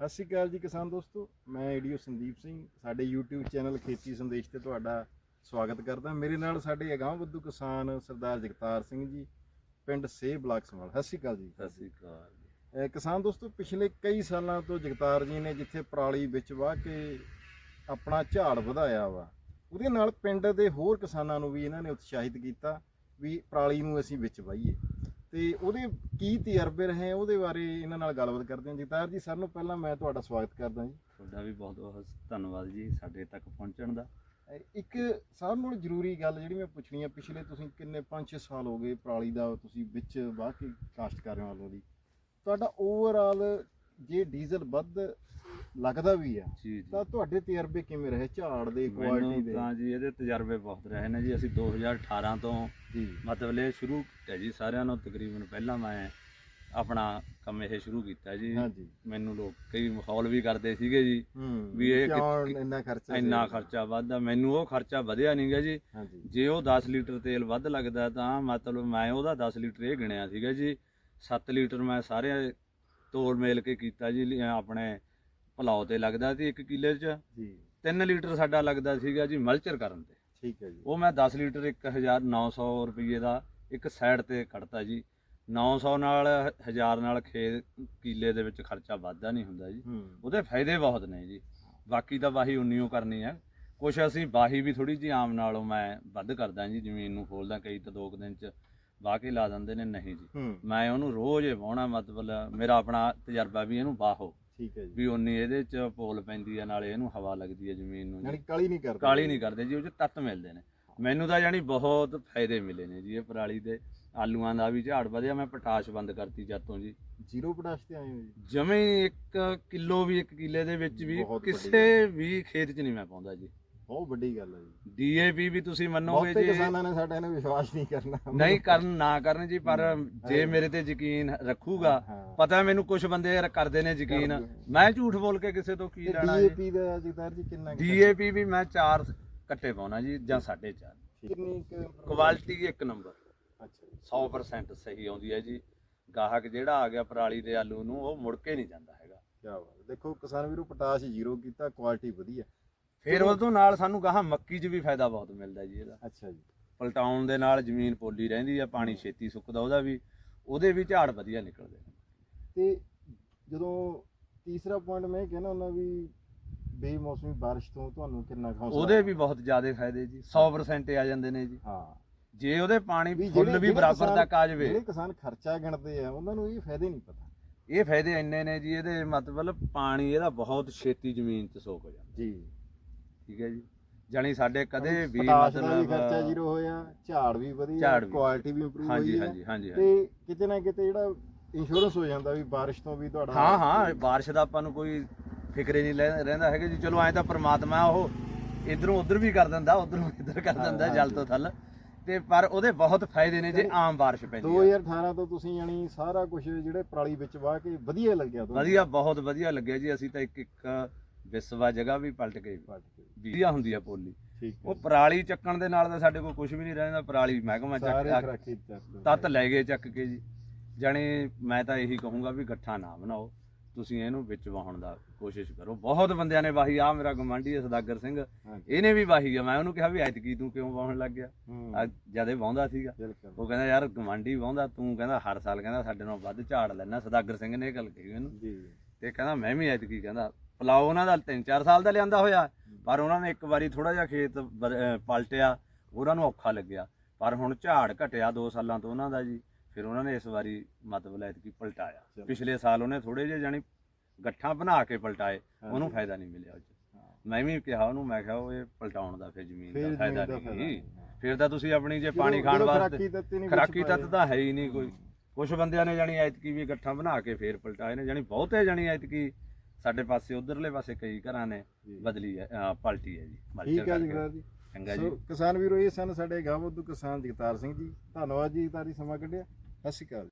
ਸਤਿ ਸ਼੍ਰੀ ਅਕਾਲ ਜੀ ਕਿਸਾਨ ਦੋਸਤੋ ਮੈਂ ਏਡੀਓ ਸੰਦੀਪ ਸਿੰਘ ਸਾਡੇ YouTube ਚੈਨਲ ਖੇਤੀ ਸੰਦੇਸ਼ ਤੇ ਤੁਹਾਡਾ ਸਵਾਗਤ ਕਰਦਾ। ਮੇਰੇ ਨਾਲ ਸਾਡੇ ਅਗਾਂਹ ਬੱਧੂ ਕਿਸਾਨ ਸਰਦਾਰ ਜਗਤਾਰ ਸਿੰਘ ਜੀ ਪਿੰਡ ਸੇ ਬਲਾਕ ਸਮਾਲ ਸਤਿ ਸ਼੍ਰੀ ਅਕਾਲ ਜੀ। ਸਤਿ ਸ੍ਰੀ ਅਕਾਲ ਕਿਸਾਨ ਦੋਸਤੋ ਪਿਛਲੇ ਕਈ ਸਾਲਾਂ ਤੋਂ ਜਗਤਾਰ ਜੀ ਨੇ ਜਿੱਥੇ ਪਰਾਲੀ ਵਿੱਚ ਵਾਹ ਕੇ ਆਪਣਾ ਝਾੜ ਵਧਾਇਆ ਵਾ ਉਹਦੇ ਨਾਲ ਪਿੰਡ ਦੇ ਹੋਰ ਕਿਸਾਨਾਂ ਨੂੰ ਵੀ ਇਹਨਾਂ ਨੇ ਉਤਸ਼ਾਹਿਤ ਕੀਤਾ ਵੀ ਪਰਾਲੀ ਨੂੰ ਅਸੀਂ ਵਿੱਚ ਵਾਹੀਏ। ਤੇ ਉਹਦੇ ਕੀ ਤਜਰਬੇ ਰਹੇ ਉਹਦੇ ਬਾਰੇ ਇਹਨਾਂ ਨਾਲ ਗੱਲਬਾਤ ਕਰਦੇ ਹਾਂ। ਜਗਤਾਰ ਜੀ ਸਰ ਨੂੰ ਪਹਿਲਾਂ ਮੈਂ ਤੁਹਾਡਾ ਸਵਾਗਤ ਕਰਦਾ ਜੀ। ਤੁਹਾਡਾ ਵੀ ਬਹੁਤ ਬਹੁਤ ਧੰਨਵਾਦ ਜੀ ਸਾਡੇ ਤੱਕ ਪਹੁੰਚਣ ਦਾ। ਇੱਕ ਸਾਰਿਆਂ ਨਾਲੋਂ ਜ਼ਰੂਰੀ ਗੱਲ ਜਿਹੜੀ ਮੈਂ ਪੁੱਛਣੀ ਆ ਪਿਛਲੇ ਤੁਸੀਂ ਕਿੰਨੇ 5-6 ਸਾਲ ਹੋ ਗਏ ਪਰਾਲੀ ਦਾ ਤੁਸੀਂ ਵਿੱਚ ਵਾਹ ਕੇ ਕਾਸ਼ਤ ਕਰ ਰਹੇ ਹੋ ਆਲੂ ਦੀ। ਤੁਹਾਡਾ ਓਵਰਆਲ ਜੇ ਡੀਜ਼ਲ ਵੱਧ ਲੱਗਦਾ ਵੀ ਆ। ਜੀ ਜੀ। ਤਾਂ ਤੁਹਾਡੇ ਤਜਰਬੇ ਕਿਵੇਂ ਰਹੇ ਝਾੜ ਦੇ ਕੁਆਲਿਟੀ ਮੈਨੂੰ ਦੇ? ਤਾਂ ਜੀ ਇਹਦੇ ਤਜਰਬੇ ਬਹੁਤ ਰਹੇ ਨੇ ਜੀ। ਅਸੀਂ 2018 ਤੋਂ ਜੀ। ਮਤਲਬ ਇਹ ਸ਼ੁਰੂ ਕੀਤਾ ਜੀ। ਸਾਰਿਆਂ ਨੂੰ ਤਕਰੀਬਨ ਪਹਿਲਾਂ ਮੈਂ ਆਪਣਾ ਕੰਮ ਇਹ ਸ਼ੁਰੂ ਕੀਤਾ ਜੀ। ਹਾਂਜੀ ਮੈਨੂੰ ਲੋਕ ਕਈ ਮਾਹੌਲ ਵੀ ਕਰਦੇ ਸੀਗੇ ਜੀ। ਹੂੰ ਵੀ ਇਹ ਕਿਉਂ ਕਿ- ਇੰਨਾ ਖਰਚਾ ਇੰਨਾ ਸੀ? ਖਰਚਾ ਵੱਧਦਾ। ਮੈਨੂੰ ਉਹ ਖਰਚਾ ਵਧਿਆ ਨਹੀਂਗਾ ਜੀ। ਹਾਂਜੀ ਜੇ। ਉਹ 10 ਲੀਟਰ ਤੇਲ ਵੱਧ ਲੱਗਦਾ ਤਾਂ ਮਤਲਬ ਮੈਂ ਉਹਦਾ 10 ਲੀਟਰ ਇਹ ਗਿਣਿਆ ਸੀਗਾ ਜੀ। 7 ਲੀਟਰ ਮੈਂ ਸਾਰੇ ਤੋੜ ਮੇਲ ਕੇ ਕੀਤਾ ਜੀ ਲੀ- ਆਪਣੇ ਭਲਾਉ ਤੇ ਲੱਗਦਾ ਸੀ 1 ਕਿੱਲੇ 'ਚ। ਜੀ। 3 ਲੀਟਰ ਸਾਡਾ ਲੱਗਦਾ ਸੀਗਾ ਜੀ ਮਲਚਰ ਕਰਨ ਤੇ। ਠੀਕ ਹੈ ਜੀ। ਉਹ ਮੈਂ 10 ਲੀਟਰ 1900 ਰੁਪਏ ਦਾ ਇੱਕ ਸਾਈਡ ਤੇ ਕੱਢਤਾ ਜੀ। 900 ਨਾਲ 1000 ਨਾਲ ਖੇਤ ਕਿੱਲੇ ਦੇ ਵਿੱਚ ਖਰਚਾ ਵੱਧਦਾ ਨਹੀਂ ਹੁੰਦਾ ਜੀ। ਉਹਦੇ ਫਾਇਦੇ ਬਹੁਤ ਨੇ ਜੀ। ਬਾਕੀ ਤਾਂ ਵਾਹੀ ਉਨੀ ਓ ਕਰਨੀ ਹੈ। ਕੁਛ ਅਸੀਂ ਵਾਹੀ ਵੀ ਥੋੜੀ ਜਿਹੀ ਆਮ ਨਾਲੋਂ ਮੈਂ ਵੱਧ ਕਰਦਾ ਜੀ ਜ਼ਮੀਨ ਨੂੰ ਖੋਲਦਾ ਕਈ ਤਾਂ ਦੋ ਦਿਨ ਚ ਵਾਹ ਕੇ ਲਾ ਦਿੰਦੇ ਨੇ ਨਹੀਂ ਜੀ। ਮੈਂ ਉਹਨੂੰ ਰੋਜ਼ ਵਾਹੁਣਾ ਮਤਲਬ ਮੇਰਾ ਆਪਣਾ ਤਜਰਬਾ ਵੀ ਇਹਨੂੰ ਵਾਹੋ। ਠੀਕ ਹੈ ਜੀ। ਵੀ ਉਨੀ ਇਹਦੇ ਚ ਪੋਲ ਪੈਂਦੀ ਹੈ ਨਾਲੇ ਇਹਨੂੰ ਹਵਾ ਲੱਗਦੀ ਹੈ ਜ਼ਮੀਨ ਨੂੰ ਯਾਨੀ ਜੀ ਕਾਲੀ ਨਹੀਂ ਕਰਦੇ। ਕਾਲੀ ਨਹੀਂ ਕਰਦੇ ਜੀ ਉਹ ਚ ਤੱਤ ਮਿਲਦੇ ਨੇ। ਮੈਨੂੰ ਤਾਂ ਜਾਨੀ ਬਹੁਤ ਫਾਇਦੇ ਮਿਲੇ ਨੇ ਜੀ ਇਹ ਪਰਾਲੀ ਦੇ। ਆਲੂਆਂ ਦਾ ਵੀ ਝਾੜ ਵਧਿਆ ਮੈਂ ਪਟਾਸ਼ ਬੰਦ ਕਰਤੀ ਜਦ ਤੋਂ ਜੀ। ਜ਼ੀਰੋ ਪੋਟਾਸ਼ ਤੇ ਆਏ ਹੋ ਜੀ? ਜਮੇ ਹੀ ਇੱਕ ਕਿਲੋ ਵੀ ਇੱਕ ਕਿੱਲੇ ਦੇ ਵਿੱਚ ਵੀ ਬਹੁਤ ਕਿਸੇ ਵੀ ਖੇਤ 'ਚ ਨਹੀਂ ਮੈਂ ਪਾਉਂਦਾ ਜੀ। ਬਹੁਤ ਵੱਡੀ ਗੱਲ ਹੈ ਜੀ। ਡੀਏਪੀ ਵੀ ਤੁਸੀਂ ਮੰਨੋਗੇ ਬਹੁਤੇ ਜੀ। ਕਿਸਾਨਾਂ ਨੇ ਸਾਡੇ ਨੇ ਵਿਸ਼ਵਾਸ ਨਹੀਂ ਕਰਨਾ। ਨਹੀਂ ਕਰਨ ਨਾ ਕਰਨ ਜੀ ਪਰ ਜੇ ਮੇਰੇ ਤੇ ਯਕੀਨ ਰੱਖੂਗਾ ਪਤਾ ਮੈਨੂੰ ਕੁਝ ਬੰਦੇ ਯਾਰ ਕਰਦੇ ਨੇ ਯਕੀਨ। ਕਰਦੇ। ਮੈਂ ਝੂਠ ਬੋਲ ਕੇ ਕਿਸੇ ਤੋਂ ਕੀ ਲੈਣਾ ਜੀ? ਡੀਏਪੀ ਦਾ ਜਗਤਾਰ ਜੀ ਕਿੰਨਾ ਕੁ ਡੀਏਪੀ ਵੀ ਮੈਂ 4 ਕੱਟੇ ਪਾਉਣਾ ਜੀ ਜਾਂ 4.5 ਕਿੰਨੀ ਕੁ- ਕੁਆਲਿਟੀ ਇੱਕ ਨੰਬਰ। ਅੱਛਾ ਜੀ। 100% ਸਹੀ ਆਉਂਦੀ ਹੈ ਜੀ। ਗਾਹਕ ਜਿਹੜਾ ਆ ਗਿਆ ਪਰਾਲੀ ਦੇ ਆਲੂ ਨੂੰ ਉਹ ਮੁੜ ਕੇ ਨਹੀਂ ਜਾਂਦਾ ਹੈਗਾ। ਕੀ ਬਾਤ ਹੈ। ਦੇਖੋ ਕਿਸਾਨ ਵੀਰੋ ਪੋਟਾਸ਼ ਜ਼ੀਰੋ ਕੀਤਾ ਕੁਆਲਿਟੀ ਵਧੀਆ। ਫਿਰ ਉਹ ਤੋਂ ਨਾਲ ਸਾਨੂੰ ਗਾਹਾਂ ਮੱਕੀ 'ਚ ਵੀ ਫਾਇਦਾ ਬਹੁਤ ਮਿਲਦਾ ਜੀ ਇਹਦਾ। ਅੱਛਾ ਜੀ। ਪਲਟਾਉਣ ਦੇ ਨਾਲ ਜ਼ਮੀਨ ਪੋਲੀ ਰਹਿੰਦੀ ਆ ਪਾਣੀ ਛੇਤੀ ਸੁੱਕਦਾ ਉਹਦਾ ਵੀ ਉਹਦੇ ਵੀ ਝਾੜ ਵਧੀਆ ਨਿਕਲਦੇ ਨੇ। ਤੇ ਜਦੋਂ ਤੀਸਰਾ ਪੁਆਇੰਟ ਮੈਂ ਕਹਿਣਾ ਹੁੰਦਾ ਵੀ ਬੇਮੌਸਮੀ ਬਾਰਿਸ਼ ਤੋਂ ਤੁਹਾਨੂੰ ਕਿੰਨਾ ਹੌਸਲਾ ਉਹਦੇ ਵੀ ਬਹੁਤ ਜ਼ਿਆਦਾ ਫਾਇਦੇ ਜੀ 100% ਆ ਜਾਂਦੇ ਨੇ ਜੀ। ਹਾਂ। ਜੇ ਉਹਦੇ ਪਾਣੀ ਵੀ ਫੁੱਲ ਵੀ ਬਰਾਬਰ ਤੱਕ ਆ ਜਾਵੇ ਜਿਹੜੇ ਕਿਸਾਨ ਖਰਚਾ ਗਿਣਦੇ ਆ ਉਹਨਾਂ ਨੂੰ ਇਹ ਫਾਇਦੇ ਨਹੀਂ ਪਤਾ। ਇਹ ਫਾਇਦੇ ਇੰਨੇ ਨੇ ਜੀ ਇਹਦੇ ਮਤਲਬ ਪਾਣੀ ਇਹਦਾ ਬਹੁਤ ਛੇਤੀ ਜ਼ਮੀਨ 'ਚ ਸੋਕ ਜਾਂਦਾ। ਜੀ। ਠੀਕ ਹੈ ਜੀ। ਜਾਣੀ ਸਾਡੇ ਕਦੇ ਵੀ ਪੋਟਾਸ਼ ਦਾ ਵੀ ਖਰਚਾ ਮਤਲਬ ਜ਼ੀਰੋ ਹੋਇਆ ਝਾੜ ਵੀ ਵਧੀਆ ਝਾੜ ਵੀ। ਕੁਆਲਿਟੀ ਵੀ ਇੰਪਰੂਵ ਹੋਈ ਹਾਂਜੀ ਹੈ ਹਾਂਜੀ ਹਾਂਜੀ ਹਾਂਜੀ। ਤੇ ਕਿਤੇ ਨਾ ਕਿਤੇ ਜਿਹੜਾ ਇੰਸ਼ੋਰੈਂਸ ਹੋ ਜਾਂਦਾ ਵੀ ਬਾਰਿਸ਼ ਤੋਂ ਵੀ ਤੁਹਾਡਾ ਹਾਂ ਹਾਂ ਬਾਰਿਸ਼ ਦਾ ਆਪਾਂ ਨੂੰ ਕੋਈ ਫਿਕਰੇ ਨਹੀਂ ਲੈ- ਰਹਿੰਦਾ ਹੈਗਾ ਜੀ। ਚਲੋ ਐਂ ਤਾਂ ਪ੍ਰਮਾਤਮਾ ਉਹ ਇਧਰੋਂ ਉਧਰ ਵੀ ਕਰ ਦਿੰਦਾ ਉਧਰੋਂ ਇੱਧਰ ਕਰ ਦਿੰਦਾ ਜਲ ਤੋਂ ਥੱਲ। ਤੇ ਪਰ ਉਹਦੇ ਬਹੁਤ ਫਾਇਦੇ ਨੇ ਜੇ ਆਮ ਬਾਰਿਸ਼ ਪੈਂਦੀ ਹੈ 2018 ਤੋਂ ਤੁਸੀਂ ਯਾਨੀ ਸਾਰਾ ਕੁਝ ਜਿਹੜੇ ਪਰਾਲੀ ਵਿੱਚ ਵਾਹ ਕੇ ਵਧੀਆ ਲੱਗਿਆ ਤੁਹਾਨੂੰ। ਵਧੀਆ ਬਹੁਤ ਵਧੀਆ ਲੱਗਿਆ ਜੀ। ਅਸੀਂ ਤਾਂ ਇੱਕ ਇੱਕ ਵਿਸਵਾ ਜਗ੍ਹਾ ਵੀ ਪਲਟ ਕੇ ਕੇ। ਵਧੀਆ ਹੁੰਦੀ ਆ ਪੋਲੀ। ਠੀਕ ਉਹ ਪਰਾਲੀ ਚੱਕਣ ਦੇ ਨਾਲ ਤਾਂ ਸਾਡੇ ਕੋਲ ਕੁਝ ਵੀ ਨਹੀਂ ਰਹਿੰਦਾ ਪਰਾਲੀ ਮਹਿਕਮਾ ਚੱਕ ਚੱਕ ਤੱਤ ਲੈ ਗਏ ਚੱਕ ਕੇ ਜੀ। ਜਾਣੀ ਮੈਂ ਤਾਂ ਇਹੀ ਕਹੂੰਗਾ ਵੀ ਗੱਠਾ ਨਾ ਬਣਾਓ। ਤੁਸੀਂ ਇਹਨੂੰ ਵਿੱਚ ਵਾਹਣ ਦਾ ਕੋਸ਼ਿਸ਼ ਕਰੋ। ਬਹੁਤ ਬੰਦਿਆਂ ਨੇ ਵਾਹੀ ਆ ਮੇਰਾ ਗਵਾਂਢੀ ਹੈ ਸਦਾਗਰ ਸਿੰਘ। ਇਹਨੇ ਵੀ ਵਾਹੀ ਆ। ਮੈਂ ਉਹਨੂੰ ਕਿਹਾ ਵੀ ਐਤਕੀ ਤੂੰ ਕਿਉਂ ਵਾਹਣ ਲੱਗ ਗਿਆ? ਜਦੇ ਵਾਹੁੰਦਾ ਸੀਗਾ। ਉਹ ਕਹਿੰਦਾ ਯਾਰ ਗਵਾਂਢੀ ਵਾਹੁੰਦਾ ਤੂੰ ਕਹਿੰਦਾ ਹਰ ਸਾਲ ਕਹਿੰਦਾ ਸਾਡੇ ਨਾਲੋਂ ਵੱਧ ਝਾੜ ਲੈਣਾ ਸਦਾਗਰ ਸਿੰਘ ਨੇ ਇਹ ਗੱਲ ਕਹੀ ਮੈਨੂੰ। ਤੇ ਕਹਿੰਦਾ ਮੈਂ ਵੀ ਐਤਕੀ ਕਹਿੰਦਾ ਪਲਾਓ ਉਹਨਾਂ ਦਾ 3-4 ਸਾਲ ਦਾ ਲਿਆਂਦਾ ਹੋਇਆ ਪਰ ਉਹਨਾਂ ਨੇ ਇੱਕ ਵਾਰੀ ਥੋੜਾ ਜਿਹਾ ਖੇਤ ਪਲਟਿਆ ਉਹਨਾਂ ਨੂੰ ਔਖਾ ਲੱਗਿਆ ਪਰ ਹੁਣ ਝਾੜ ਘਟਿਆ 2 ਸਾਲਾਂ ਤੋਂ ਉਹਨਾਂ ਦਾ ਜੀ ਫਿਰ ਉਹਨਾਂ ਨੇ ਇਸ ਵਾਰੀ ਮਤਲਬ ਐਤਕੀ ਪਲਟਾਇਆ। ਪਿਛਲੇ ਸਾਲ ਉਹਨੇ ਥੋੜੇ ਜਿਹੇ ਜਾਨੀ ਗੱਠਾਂ ਬਣਾ ਕੇ ਪਲਟਾਏ। ਉਹਨੂੰ ਫਾਇਦਾ ਨਹੀਂ ਮਿਲਿਆ ਉਹ। ਮੈਂ ਵੀ ਕਿਹਾ ਉਹਨੂੰ ਮੈਂ ਕਿਹਾ ਉਹ ਇਹ ਪਲਟਾਉਣ ਦਾ ਫਿਰ ਜ਼ਮੀਨ ਦਾ ਫਾਇਦਾ ਨਹੀਂ। ਫਿਰ ਤਾਂ ਤੁਸੀਂ ਆਪਣੀ ਜੇ ਪਾਣੀ ਖਾਣ ਵਾਸਤੇ ਖੁਰਾਕੀ ਤੱਤ। ਤਾਂ ਹੈ ਹੀ ਨਹੀਂ ਕੋਈ ਕੁਝ ਬੰਦਿਆਂ ਨੇ ਜਾਨੀ ਐਤਕੀ ਵੀ ਗੱਠਾਂ ਬਣਾ ਕੇ ਫੇਰ ਪਲਟਾਏ ਨੇ ਜਾਨੀ ਬਹੁਤੇ ਜਾਨੀ ਐਤਕੀ ਸਾਡੇ ਪਾਸੇ ਉਧਰਲੇ ਪਾਸੇ ਕਈ ਘਰਾਂ ਨੇ। ਬਦਲੀ ਹੈ ਪਲਟੀ ਹੈ ਜੀ ਮਲਚਰ ਠੀਕ ਹੈ ਜੀ ਕਰਕੇ। ਜੀ। ਚੰਗਾ ਸੋ ਜੀ। ਕਿਸਾਨ ਵੀਰੋ ਇਹ ਸਨ ਸਾਡੇ ਗਾਵਦੂ ਕਿਸਾਨ ਜਗਤਾਰ ਸਿੰਘ ਜੀ। ਧੰਨਵਾਦ ਜੀ ਤਾਰੀ ਸਮਾਂ ਕੱਢਿਆ। ਸਤਿ ਸ਼੍ਰੀ ਅਕਾਲ